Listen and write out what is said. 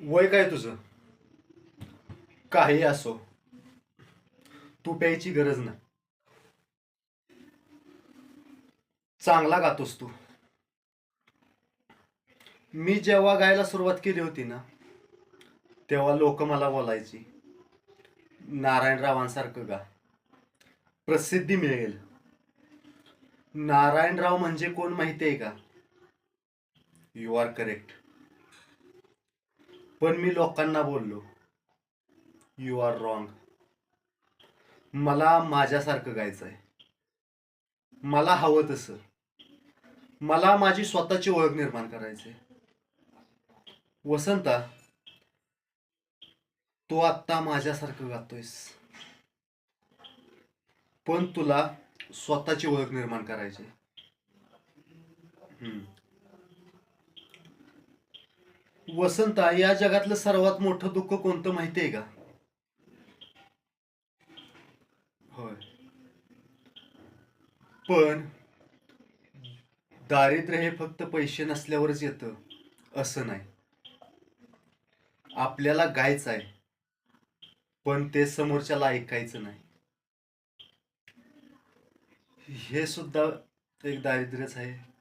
वय काय तुझं? काही असो. तू प्यायची गरज नाही. चांगला गातोस तू. मी जेव्हा गायला सुरुवात केली होती ना तेव्हा लोक मला बोलायची नारायणरावांसारखं गा. प्रसिद्धी मिळेल. नारायणराव म्हणजे कोण माहिती आहे का? यू आर करेक्ट पण मी लोकांना बोललो यू आर रॉंग मला माझ्यासारखं गायचं आहे मला हवं तसं मला माझी स्वतःची ओळख निर्माण करायची आहे. वसंता तू आत्ता माझ्यासारखं गातोयस पण तुला स्वतःची ओळख निर्माण करायची आहे. हम्म. वसंता या जगातलं सर्वात मोठं दुःख कोणतं माहिती आहे का? होय. पण दारिद्र्य हे फक्त पैसे नसल्यावरच येतं असं नाही. आपल्याला गायचं आहे पण ते समोरच्याला ऐकायचं नाही. हे सुद्धा एक दारिद्र्यच आहे.